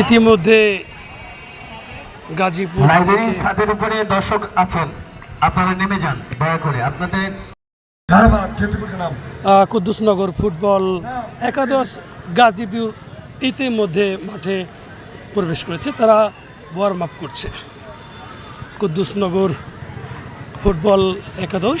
ইতিমধ্যে গাজীপুর লাইব্রেরির ছাদের উপরে দর্শক আছেন আপনারা নেমে যান দয়া করে আপনাদের কুদ্দুসনগর ফুটবল একাদশ গাজীপুর ইতিমধ্যে মাঠে প্রবেশ করেছে তারা ওয়ার্ম আপ করছে। কুদ্দুসনগর ফুটবল একাদশ।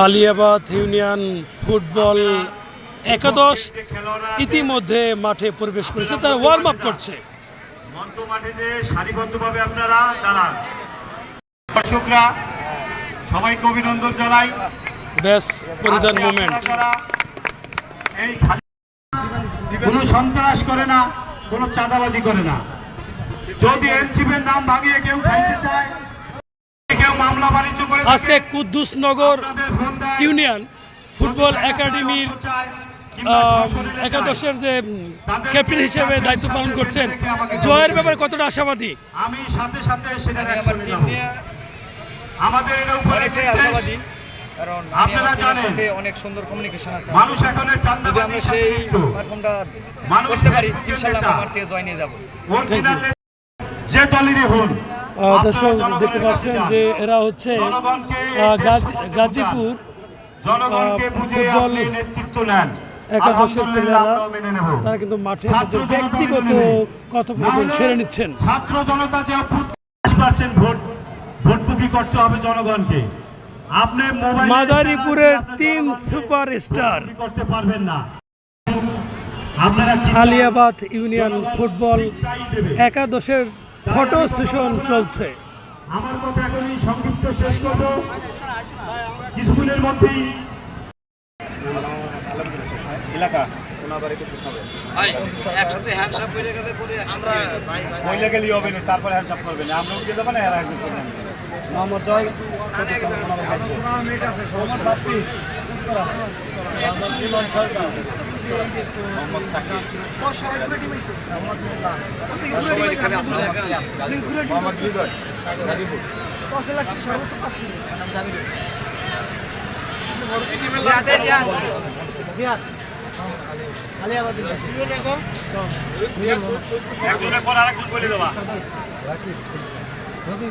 আলিয়াবাদ ইউনিয়ন ফুটবল একাদশ ইতিমধ্যে মাঠে প্রবেশ করেছে তারা ওয়ার্ম আপ করছে। আপনারা দাঁড়ান। দর্শকরা সবাইকে অভিনন্দন জানাই। ব্যাস পরিধান মুভমেন্ট এই কোনো সন্ত্রাস করে না কোনো চাঁদাবাজি করে না। যদি এনসিপের নাম ভাঙিয়ে কেউ খাইতে চায় আজকে কুদ্দুসনগর ইউনিয়ন ফুটবল একাডেমির একাদশের যে ক্যাপ্টেন হিসেবে দায়িত্ব পালন করছেন জয়ের ব্যাপারে কতটা আশাবাদী? আমি সাথে সাথে আমাদের এটা উপরে অনেকটাই আশাবাদী কারণ আপনারা জানেন, সাথে অনেক সুন্দর কমিউনিকেশন আছে। মানুষ এখন চান্দাবাজি আমরা সেই প্ল্যাটফর্মটা মানুষ করতে পারি ইনশাআল্লাহ আমরা থেকে জয় নিয়ে যাব। যে দলেরই হন আপনারা দর্শক দেখতে পাচ্ছেন যে এরা হচ্ছে গাজীপুর বোঝান। জনগণকে বুঝে আপনি নেতৃত্ব নেন। একাদশের প্লেয়াররা তারা কিন্তু মাঠে ব্যক্তিগত। কথোপকথন সেরে নিচ্ছেন। ছাত্র জনতা যে পার্সেন্ট ভোট ভোটবুকি করতে হবে জনগণকে। আপনি মোবাইল মাদারীপুরের তিন সুপারস্টার। করতে পারবেন না। আলিয়াবাদ ইউনিয়ন ফুটবল একাদশের ফটো সেশন চলছে। আমার কথা এখনই সংক্ষিপ্ত শেষ করব। স্কুলের মধ্যেই এলাকা মহিলা গেলেই হবে তারপরে হ্যান্ডসাপ করবেন আমরা উঠে দেবো না মোহাম্মদ জয় পর আরেকজন বলে দেবা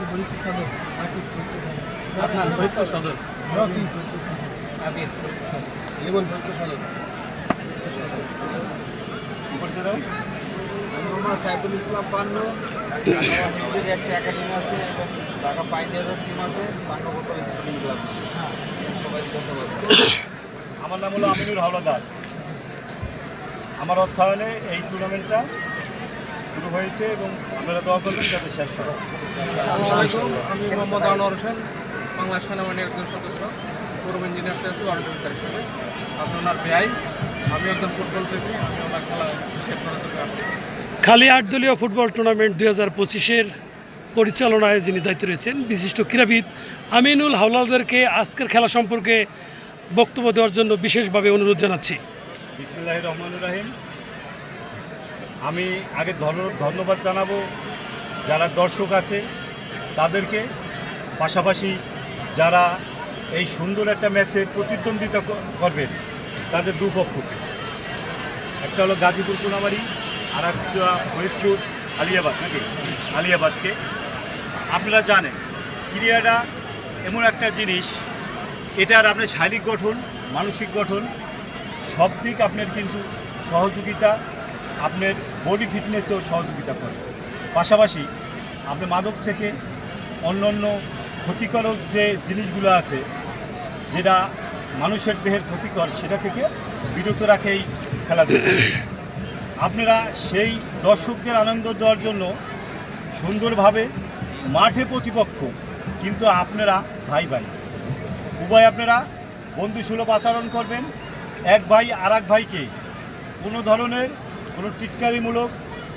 পরিচয় দাও। মোহাম্মদ সাইফুল ইসলাম পান্ন হিজুর একটা একাডেমি আছে এবং ঢাকা পাইনিয়ারের টিম আছে পান্ন ফুটবল স্পোর্টিং ক্লাব সবাই ধন্যবাদ আমার নাম হলো আমিনুর হাওলাদার। আমার অর্থায়নে এই টুর্নামেন্টটা শুরু হয়েছে এবং আপনারা দোয়া করবেন যাতে শেষ হয়। আমি মোহাম্মদ আনোয়ার হোসেন বাংলা সেনাবাহিনীর একজন সদস্য পূর্ব ইঞ্জিনিয়ার আছি ওয়ার্ল্ড অফিসার হিসেবে। আপনি ওনার ব্যয় আমি একজন ফুটবল প্রেমী আমি ওনার খেলা শেষ করার জন্য আসছি। খালি আট দলীয় ফুটবল টুর্নামেন্ট দুই হাজার পঁচিশের পরিচালনায় যিনি দায়িত্ব রয়েছেন বিশিষ্ট ক্রীড়াবিদ আমিনুল হাওলাদারকে আজকের খেলা সম্পর্কে বক্তব্য দেওয়ার জন্য বিশেষভাবে অনুরোধ জানাচ্ছি। বিসমুল্লাহ রহমানুর রাহিম। আমি আগে ধন্য- ধন্যবাদ জানাব যারা দর্শক আছে তাদেরকে। পাশাপাশি যারা এই সুন্দর একটা ম্যাচে প্রতিদ্বন্দ্বিতা করবেন তাদের দুপক্ষকে একটা হলো গাজীপুর কোনাবাড়ি আর একটা ফরিদপুর আলিয়াবাদ নাকি? আলিয়াবাদকে। আপনারা জানেন ক্রিয়াটা এমন একটা জিনিস, এটার আপনার শারীরিক গঠন, মানসিক গঠন, সব দিক আপনার কিন্তু সহযোগিতা, আপনার বডি ফিটনেসেও সহযোগিতা করে। পাশাপাশি আপনি মাদক থেকে অন্য অন্য ক্ষতিকারক যে জিনিসগুলো আছে, যেটা মানুষের দেহের ক্ষতিকর সেটা থেকে বিরত রাখে এই খেলাধুলা। আপনারা সেই দর্শকদের আনন্দ দেওয়ার জন্য সুন্দরভাবে মাঠে প্রতিপক্ষ, কিন্তু আপনারা ভাই ভাই, উভয় আপনারা বন্ধুসুলভ আচরণ করবেন, এক ভাই আর এক ভাইকে। কোনো ধরনের কোনো টিটকারিমূলক,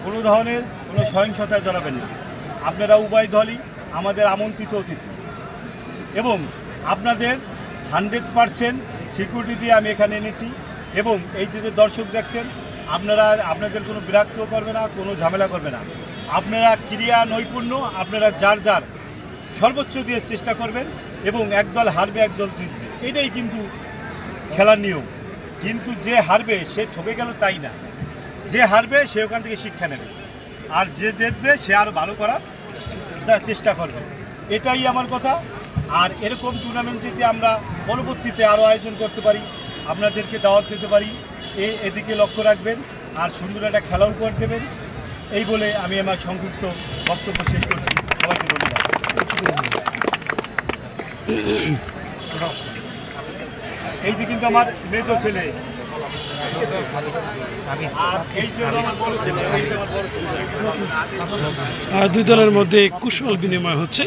কোনো ধরনের কোনো সহিংসতায় জড়াবেন না। আপনারা উভয় দলই আমাদের আমন্ত্রিত অতিথি। এবং আপনাদের হান্ড্রেড পারসেন্ট সিকিউরিটি দিয়ে আমি এখানে এনেছি। এবং এই যে দর্শক দেখছেন, আপনারা, আপনাদের কোনো বিরক্ত করবে না, কোনো ঝামেলা করবে না। আপনারা ক্রিয়া নৈপুণ্য, আপনারা যার যার সর্বোচ্চ দিয়ে চেষ্টা করবেন এবং একদল হারবে, একদল জিতবে। এটাই কিন্তু খেলার নিয়ম। কিন্তু যে হারবে, সে ঠকে গেল তাই না? যে হারবে, সে ওখান থেকে শিক্ষা নেবে। আর যে জিতবে, সে আরও ভালো করার চেষ্টা করবে। এটাই আমার কথা। আর এরকম টুর্নামেন্ট যদি আমরা পরবর্তীতে আরও আয়োজন করতে পারি। আপনাদেরকে দাওয়াত দিতে পারি। এ এদিকে লক্ষ্য রাখবেন আর সুন্দর একটা খেলা উপহার দেবেন। এই বলে আমি আমার সংক্ষিপ্ত বক্তব্য শেষ করছি। সবাইকে ধন্যবাদ। এই যে কিন্তু আমার মেজ ছেলে। দুই দলের মধ্যে কুশল বিনিময় হচ্ছে।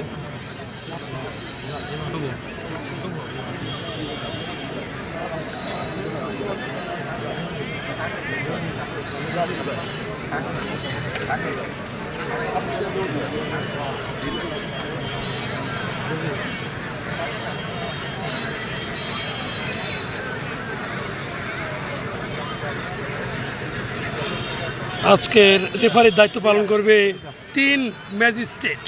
আজকের রেফারির দায়িত্ব পালন করবে তিন ম্যাজিস্ট্রেট।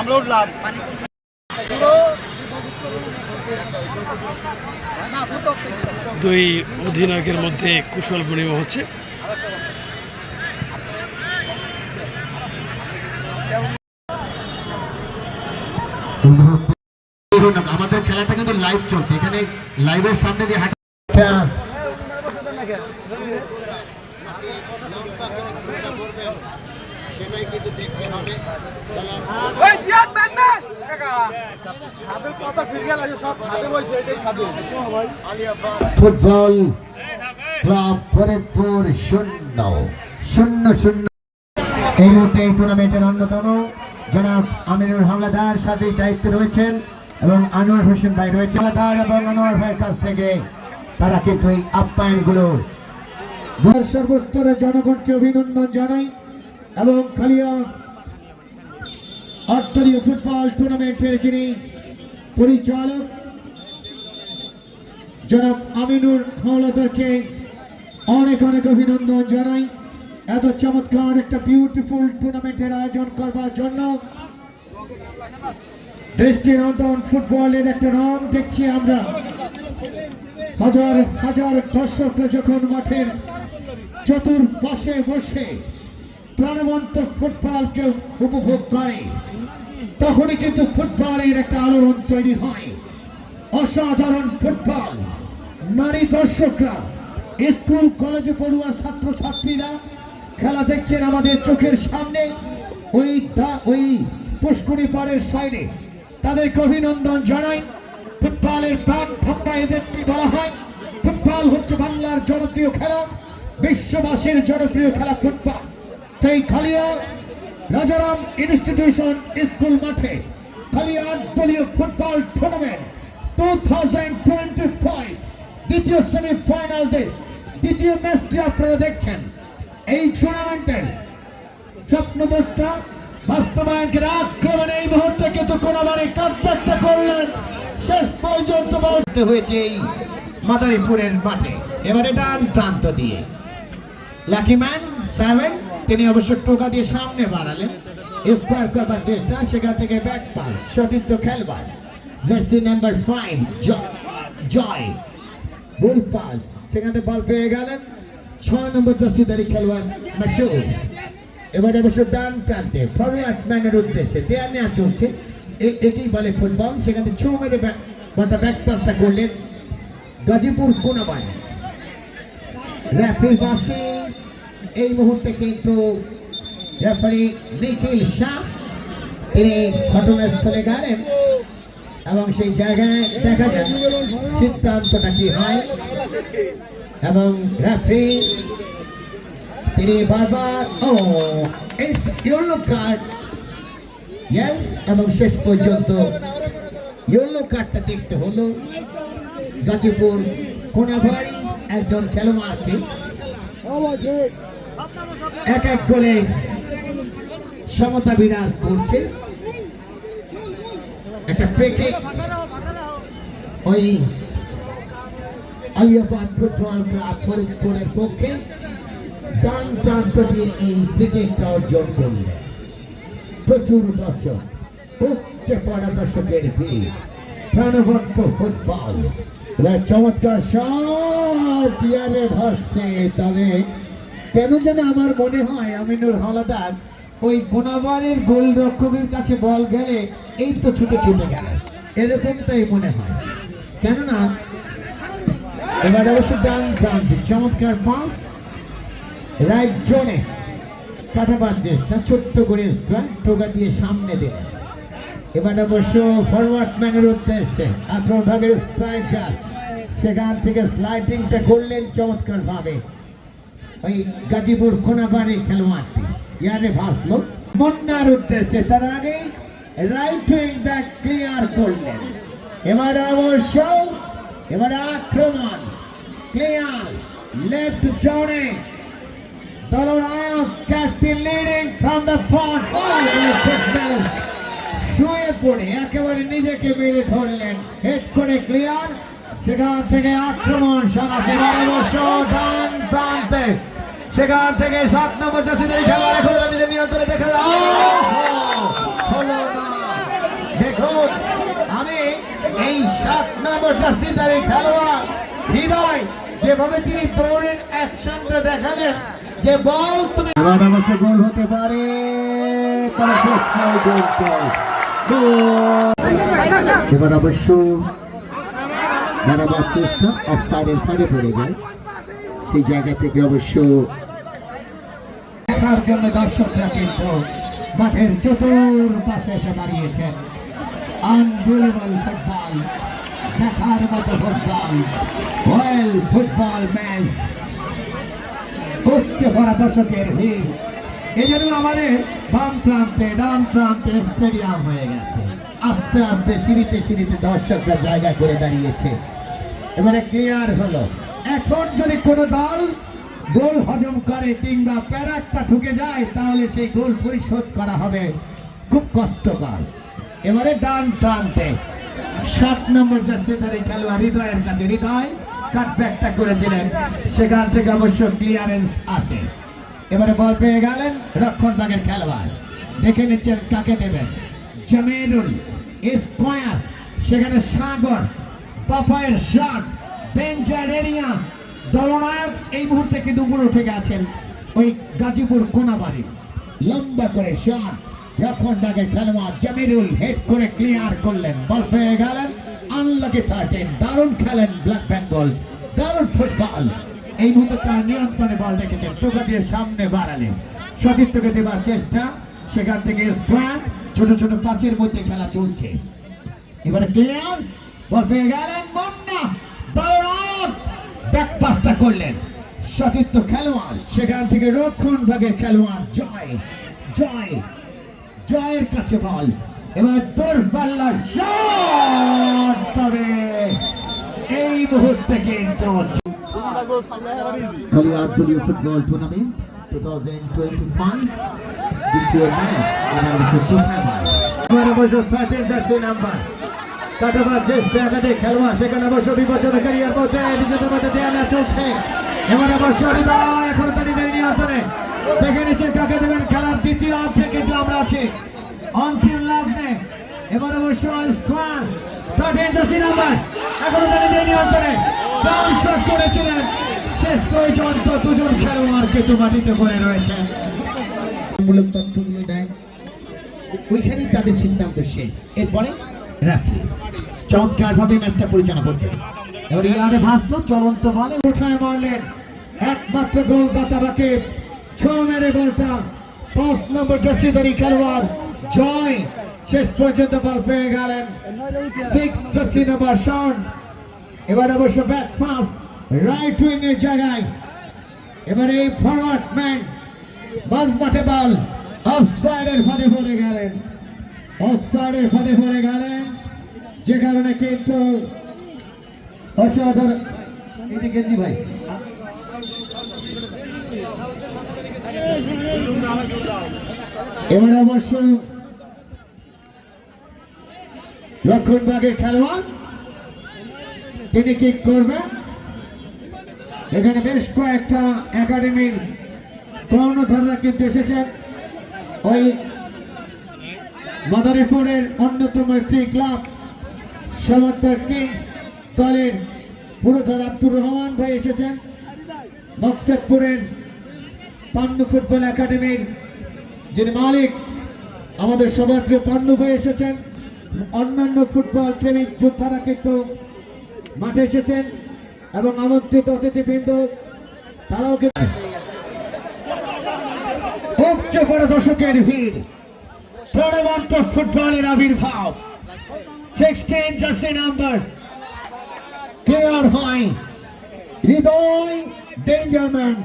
আমরা উঠলাম। দুই অধিনায়কের মধ্যে কুশল বিনিময় হচ্ছে। আমাদের খেলাটা কিন্তু লাইভ চলছে। এখানে লাইভের সামনে দিয়ে হাঁটা ফুটবল ক্লাব ফরিদপুর শূন্য শূন্য শূন্য। এই মুহূর্তে এই টুর্নামেন্টের অন্যতম। জনাব আমিনুর হামলাদার সার্বিক দায়িত্বে রয়েছেন এবং আনোয়ার হোসেন ভাই রয়েছে হামলাদার এবং আনোয়ার ভাইয়ের কাছ থেকে তারা কিন্তু এই আপ্যায়নগুলো সর্বস্তরের জনগণকে অভিনন্দন জানাই এবং খালিয়া অর্থনীয় ফুটবল টুর্নামেন্টের যিনি পরিচালক, জনাব আমিনুর হাওলাদারকে অনেক অনেক অভিনন্দন জানাই। এত চমৎকার একটা বিউটিফুল টুর্নামেন্টের আয়োজন করবার জন্য। দৃষ্টিনন্দন ফুটবলের একটা রং দেখছি আমরা। হাজার হাজার দর্শকরা যখন মাঠের চতুর্পাশে বসে প্রাণবন্ত ফুটবলকে উপভোগ করে, তখনই কিন্তু ফুটবলের একটা আলোড়ন তৈরি হয়। অসাধারণ ফুটবল। নারী দর্শকরা, স্কুল, কলেজে পড়ুয়া ছাত্র ছাত্রীরা খেলা দেখছেন আমাদের চোখের সামনে। ওই ওই পুষ্করী পাড়ের সাইডে। তাদেরকে অভিনন্দন জানাই। ফুটবলের প্রাণ ভাবনা এদেরকে বলা হয়। ফুটবল হচ্ছে বাংলার জনপ্রিয় খেলা, বিশ্ববাসীর জনপ্রিয় খেলা ফুটবল। সেই খালিয়া রাজারাম ইনস্টিটিউশন স্কুল মাঠে খালিয়া দলীয় football tournament two thousand twenty five দ্বিতীয় সেমিফাইনাল ডে, দ্বিতীয় ম্যাচটি আপনারা দেখছেন। এই টুর্নামেন্টের স্বপ্নদোষটা বাস্তবায়নকের আক্রমণে এই মুহূর্তে কিন্তু কোনোবারে কাটব্যাকটা করলেন। শেষ পর্যন্ত বলতে হয়েছে এই মাদারীপুরের মাঠে। এবারে ডান প্রান্ত দিয়ে। লাকি ম্যান সেভেন তিনি অবশ্য টোকা দিয়ে সামনে বাড়ালেন। স্কোয়ার করবার চেষ্টা সেখান থেকে ব্যাক পাস সতীর্থ খেলবার jersey number five Joy Joy goal pass সেখান বল পেয়ে গেলেন। ছয় নম্বর জার্সিদারি খেলোয়াড় মাসুদ এবারে অবশ্য ডান প্রান্তে ফরওয়ার্ড ম্যানের উদ্দেশ্যে দেয়া নেওয়া চলছে এটি বলে ফুটবল সেখানে ছো মেরে বলটা ব্যাক পাসটা করলেন গাজীপুর কোনাবাড়ি রেফারির পাশে এই মুহূর্তে কিন্তু রেফারি নিখিল শাহ তিনি ঘটনাস্থলে গেলেন এবং সেই জায়গায় দেখা যাক সিদ্ধান্তটা কি হয় এবং রেফারি তিনি বারবার, ও ইটস ইয়েলো কার্ড ইয়েস এবং শেষ পর্যন্ত ইয়েলো কার্ডটা দেখতে হলো। গাজীপুর কোনাবাড়ি একজন খেলোয়াড়কে এক এক করে সমতা বিরাজ করছে। একটা ফ্রিকিক ওই ফুটবল পক্ষে প্রান্ত দিয়ে এই প্রচুর ভিড়। ফুটবল। চমৎকার সব তবে কেন যেন আমার মনে হয় আমিনুর হলাদার ওই কোনাবারের গোল রক্ষকের কাছে বল গেলে এই তো ছুটে ছুটে গেল। এরকমটাই মনে হয়। কেননা এবার অবশ্য ডান প্রান্তে, চমৎকার পাস। রাইট জোনে কাটাবার চেষ্টা ছোট্ট করে স্কোয়ার টোকা দিয়ে সামনে দিলেন এবার অবশ্য ফরওয়ার্ড ম্যানের উদ্দেশ্যে আক্রমণ ভাগের স্ট্রাইকার সেখান থেকে স্লাইডিংটা করলেন চমৎকার ভাবে ওই গাজীপুর কোনাবাড়ি খেলোয়াড়টি, ইয়ারে ভাসলো। বন্যার উদ্দেশ্যে তার আগে রাইট উইং ব্যাক ক্লিয়ার করলেন। এবার অবশ্য এবার আক্রমণ। ক্লিয়ার লেফট জোনে দলনায়ক captain leading from the front শুয়ে পড়ে একেবারে নিজেকে মেরে ধরলেন। হেড করে ক্লিয়ার সেখান থেকে আক্রমণ সারাতে অবশ্য ডান প্রান্তে। সেখান থেকে সাত নম্বর চাষিদের খেলোয়াড় এখন নিজের নিয়ন্ত্রণে দেখা যায় দেখুন। আমি এই সাত নম্বর চাষিদের খেলোয়াড় হৃদয়, যেভাবে তিনি দৌড়ের অ্যাকশনটা দেখালেন, যে বল তুমি অবশ্য গোল হতে পারে। এবার অবশ্য দাঁড়াবার চেষ্টা অফ সাইডের ফাঁদে পড়ে যায় সেই জায়গা থেকে অবশ্য দেখার জন্য দর্শকরা কিন্তু মাঠের চতুর পাশে এসে দাঁড়িয়েছেন আনবিলিভেবল ফুটবল দেখার মতো ফুটবল ওয়েল ফুটবল ম্যাচ উচ্চ ভরা দর্শকের ভিড়। এই জন্য আমাদের বাম প্রান্তে, ডান প্রান্তে স্টেডিয়াম হয়ে গেছে। আস্তে আস্তে সিঁড়িতে সিঁড়িতে দর্শকরা জায়গা করে দাঁড়িয়েছে। এবারে ক্লিয়ার হলো। এখন যদি কোনো দল গোল হজম করে কিংবা প্যারাকটা ঢুকে যায়, তাহলে সেই গোল পরিশোধ করা হবে। খুব কষ্টকর। এবারে ডান প্রান্তে। সাত নম্বর এই খেলোয়াড় হৃদয়ের কাছে, হৃদয় কাটব্যাকটা করেছিলেন। সেখান থেকে অবশ্য ক্লিয়ারেন্স আসে। এবারে বল পেয়ে গেলেন রক্ষণ ভাগের খেলোয়াড়। দেখে নিচ্ছেন কাকে দেবেন? জামিরুল স্কোয়ার, সেখানে সাগর, পাপায়ের শট বেঞ্চার এরিয়া দলনায়ক এই মুহূর্তে কিন্তু উপরে উঠে গেছেন ওই গাজীপুর কোনাবাড়ি। লম্বা করে শট রক্ষণ ভাগের খেলোয়াড় জামিরুল হেড করে ক্লিয়ার করলেন। বল পেয়ে গেলেন। আনলাকি থার্টিন দারুণ খেলেন ব্ল্যাক বেঙ্গল দারুণ ফুটবল এই মুহূর্তে তার নিয়ন্ত্রণে বল রেখেছেন টোকা দিয়ে সামনে বাড়ালেন সতীর্থকে দেবার চেষ্টা, সেখান থেকে স্কোয়ার ছোট ছোট পাঁচের মধ্যে খেলা চলছে। এবারে ক্লিয়ার বল পেয়ে গেলেন মুন্না। দৌড়ান ব্যাক পাসটা করলেন। সতীর্থ খেলোয়াড়, সেখান থেকে রক্ষণ ভাগের খেলোয়াড় জয়। জয়। জয়ের কাছে বল। এবার দূরপাল্লা শট তবে। এই মুহূর্তে কিন্তু football tournament two thousand twenty five দ্বিতীয় ম্যাচ এবার অবশ্য অবশ্য থার্টিন জার্সি নাম্বার কাটাবার চেষ্টা একাধিক খেলোয়াড় সেখানে অবশ্য বিবেচনাকারীর মধ্যে নিজেদের মধ্যে দেওয়া চলছে। এবার অবশ্য এখন তো নিজের নিয়ন্ত্রণে। দেখে নিচ্ছেন কাকে দেবেন? খেলার দ্বিতীয় অর্ধে কিন্তু আমরা আছি। অন্তিম লগ্নে এবার অবশ্য স্কোয়ার থার্টিন জার্সি নাম্বার মাটিতে রয়েছে। ওইখানেই তাদের শেষ। এরপরে পরিচালনা করছে। একমাত্র গোলদাতা রাকিব মেরে বলটা পাঁচ নম্বর জার্সিদারি খেলোয়াড়, জয়, শেষ পর্যন্ত বল পেয়ে গেলেন। সিক্স জার্সি নাম্বার শন এবার অবশ্য ব্যাক পাস রাইট উইং এর জায়গায়। এবারে ফরওয়ার্ড ম্যান বাস মাঠে বল অফ সাইডের ফাঁদে পড়ে গেলেন। অফ সাইডের ফাঁদে পড়ে গেলেন, যে কারণে কিন্তু অসাধারণ এদিকে ভাই? এবার অবশ্য লক্ষণবাগের খেলোয়াড়, তিনি কি করবেন। এখানে বেশ কয়েকটা একাডেমির কর্ণধাররা কিন্তু এসেছেন। ওই মাদারীপুরের অন্যতম একটি ক্লাব সমান্তর কিংস দলের পুরোধর আব্দুর রহমান ভাই এসেছেন। মকসেদপুরের পান্নু ফুটবল একাডেমির যিনি মালিক, আমাদের সবার প্রিয় পান্নু ভাই এসেছেন। অন্যান্য ফুটবল প্রেমিক যোদ্ধারা কিন্তু মাঠে এসেছেন এবং আমন্ত্রিত অতিথিবৃন্দ, তারাও কিন্তু উচ্চ বড় দর্শকের ভিড়। প্রাণবন্ত ফুটবলের আবির্ভাব। সিক্সটিন জার্সি নাম্বার ক্লিয়ার হয়। হৃদয় ডেঞ্জারম্যান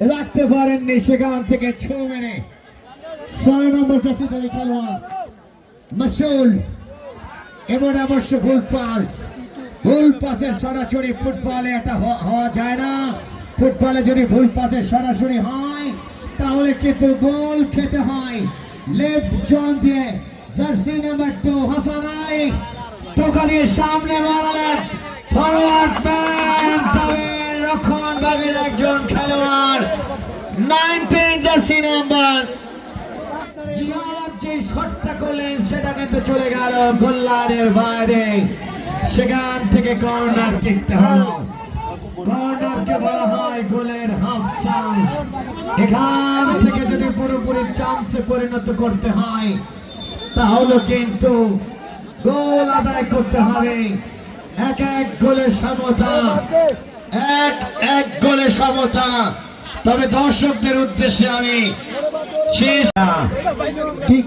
রাখতে পারেননি সেখান থেকে ছো মেরে। ছয় নম্বর জার্সিধারী খেলোয়াড় মাসুল। এবার অবশ্য ভুল পাস। ভুল পাসের সরাসরি ফুটবলে এটা হওয়া যায় না। ফুটবলে যদি ভুল পাসের সরাসরি হয়, তাহলে কিন্তু গোল খেতে হয়। লেফট জন দিয়ে জার্সি নাম্বার টু হাসানাই টোকা দিয়ে সামনে মারলেন। ফরওয়ার্ড ম্যান তবে রক্ষণ বাগের একজন খেলোয়াড়। নাইনটিন জার্সি নাম্বার জিয়াদ যে শটটা করলেন সেটা কিন্তু চলে গেল গোল্লারের বাইরে। সেখান থেকে কর্নার কিকটা হলো কর্নারকে বলা হয় গোলের হাফ চান্স। এখান থেকে যদি পুরোপুরি চান্সে পরিণত করতে হয়, তাহলে কিন্তু গোল আদায় করতে হবে। এক এক গোলের সমতা। এক এক গোলের সমতা। তবে দর্শকদের উদ্দেশ্যে আমি ঠিক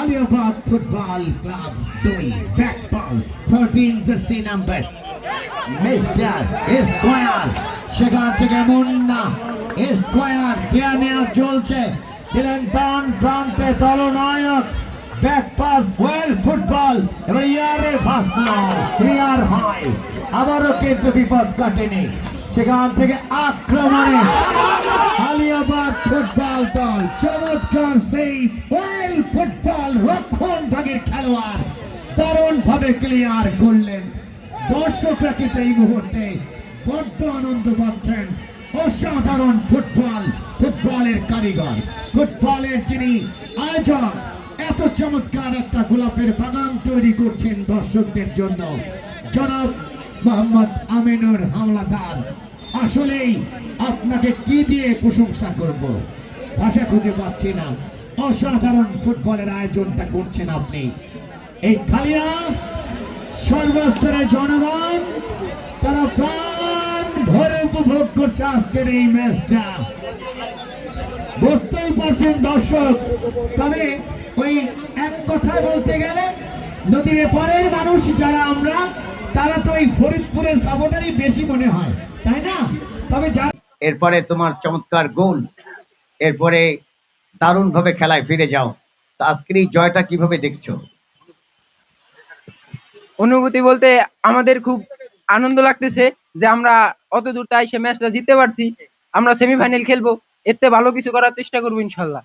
আলিয়াবাদ ফুটবল ক্লাব দুই, back pass thirteen jersey number. Mister square, সেখান থেকে মুন্না স্কোয়ার দেয়া নেওয়া চলছে দিলেন ডান প্রান্তে দলনায়ক। ব্যাক পাস ওয়েল ফুটবল এবার ইয়ারের পাস ক্লিয়ার হয়। আবারও কিন্তু বিপদ কাটেনি। সেখান থেকে আক্রমণে আলিয়াবাদ ফুটবল দল, চমৎকার সেই ওয়েল ফুটবল রক্ষণ ভাগের খেলোয়াড় দারুণ ভাবে ক্লিয়ার করলেন। দর্শকরা কিন্তু এই মুহূর্তে বড্ড আনন্দ পাচ্ছেন অসাধারণ ফুটবল ফুটবলের কারিগর। ফুটবলের যিনি আয়োজক এত চমৎকার একটা গোলাপের বাগান তৈরি করছেন দর্শকদের জন্য। জনাব মোহাম্মদ আমিনুর হাওলাদার আসলেই আপনাকে কি দিয়ে প্রশংসা করব? ভাষা খুঁজে পাচ্ছি না। অসাধারণ ফুটবলের আয়োজনটা করছেন আপনি। এই খালিয়া সর্বস্তরের জনগণ, তারা প্রাণ ভরে উপভোগ করছে আজকের এই ম্যাচটা। বুঝতেই পারছেন দর্শক, তবে ওই এক কথায় বলতে গেলে নদীর এপারের মানুষ যারা আমরা তারা তো এই ফরিদপুরের সাপোর্টারই বেশি মনে হয় তাই না? তবে যারা এরপরে তোমার চমৎকার গোল এরপরে দারুণ ভাবে খেলায় ফিরে যাও। তা আজকের এই জয়টা কীভাবে দেখছ? অনুভূতি বলতে আমাদের খুব আনন্দ লাগতেছে যে আমরা অত দূর তাই সে ম্যাচটা জিততে পারছি। আমরা সেমিফাইনাল খেলব এতে ভালো কিছু করার চেষ্টা করব ইনশাল্লাহ।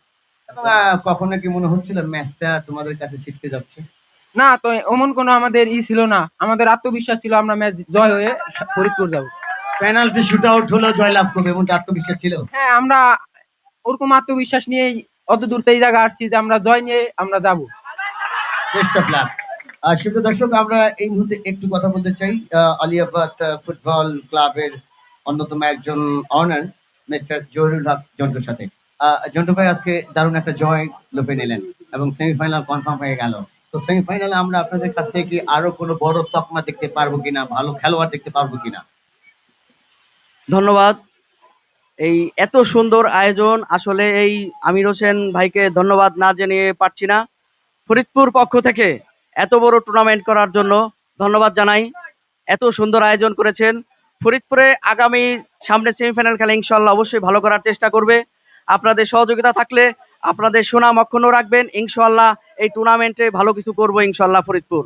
আহ, কখনো কি মনে হচ্ছিল ম্যাচটা তোমাদের কাছে জিততে যাচ্ছে? না তো এমন কোনো আমাদের ই ছিল না। আমাদের আত্মবিশ্বাস ছিল আমরা ম্যাচ জয় হয়ে ফরিদপুর যাব। পেনাল্টি শুট আউট হলো জয়লাভ করবে এমনটা আত্মবিশ্বাস ছিল? হ্যাঁ আমরা ওরকম আত্মবিশ্বাস নিয়েই অত দূর এই জায়গা আসছি যে আমরা জয় নিয়ে আমরা যাব। বেস্ট অফ লাক শুধু দর্শক আমরা এই মুহূর্তে একটু কথা বলতে চাই আলিয়াবাদ ফুটবল ক্লাবের অন্যতম একজন অনার মিস্টার জহিরুল হক জন্টুর সাথে। জন্টু ভাই আজকে দারুণ একটা জয় লোপে নিলেন এবং সেমিফাইনাল কনফার্ম হয়ে গেল। তো সেমিফাইনালে আমরা আপনাদের কাছ থেকে কি আরও কোনো বড় তকমা দেখতে পারব কিনা, ভালো খেলোয়াড় দেখতে পারব কিনা? ধন্যবাদ। এই এত সুন্দর আয়োজন, আসলে এই আমির হোসেন ভাইকে ধন্যবাদ না জানিয়ে পারছি না। ফরিদপুর পক্ষ থেকে এত বড় টুর্নামেন্ট করার জন্য ধন্যবাদ জানাই। এত সুন্দর আয়োজন করেছেন। ফরিদপুরে আগামী সামনে সেমিফাইনাল খেলা ইনশাল্লাহ অবশ্যই ভালো করার চেষ্টা করবে। আপনাদের সহযোগিতা থাকলে আপনাদের সুনাম অক্ষুণ্ণ রাখবেন। ইনশাল্লাহ এই টুর্নামেন্টে ভালো কিছু করব ইনশাল্লাহ ফরিদপুর।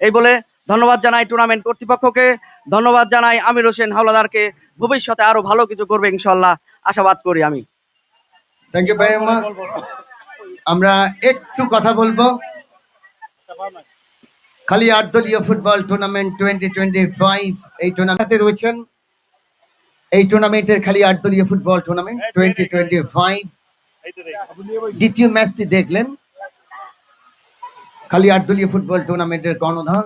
এই বলে ধন্যবাদ জানাই টুর্নামেন্ট কর্তৃপক্ষকে। ধন্যবাদ জানাই আমির হোসেন হাওলাদারকে। ভবিষ্যতে আরও ভালো কিছু করবে ইনশাল্লাহ আশাবাদ করি আমি। থ্যাংক ইউ মাচ আমরা একটু কথা বলব। খালি আট দলীয় football tournament twenty twenty five এই টুর্নামেন্টে রয়েছেন এই টুর্নামেন্টের খালি আট দলীয় football tournament twenty twenty five দ্বিতীয় ম্যাচটি দেখলেন। খালি আট দলীয় ফুটবল টুর্নামেন্টের কর্ণধার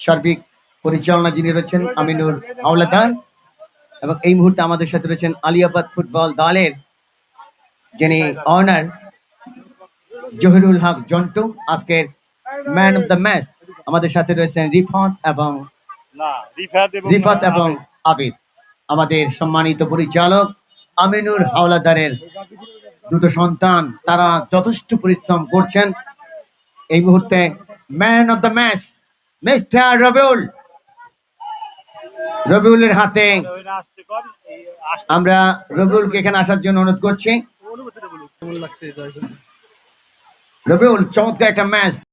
সার্বিক পরিচালনা যিনি রয়েছেন আমিনুর হাওলাদার এবং এই মুহূর্তে আমাদের সাথে রয়েছেন আলিয়াবাদ ফুটবল দলের যিনি অনার জহিরুল হক জন্টু আজকের ম্যান অফ দ্য ম্যাচ আমাদের সাথে রয়েছেন রিফাত এবং না রিফাত এবং রিফাত এবং আবিদ। আমাদের সম্মানিত পরিচালক আমিনুর হাওলাদারের দুটো সন্তান, তারা যথেষ্ট পরিশ্রম করছেন। এই মুহূর্তে man of the match mister Robiul. রবিউলের হাতে আমরা রবিউলকে এখানে আসার জন্য অনুরোধ করছি। রবিউল, চমৎকার একটা ম্যাচ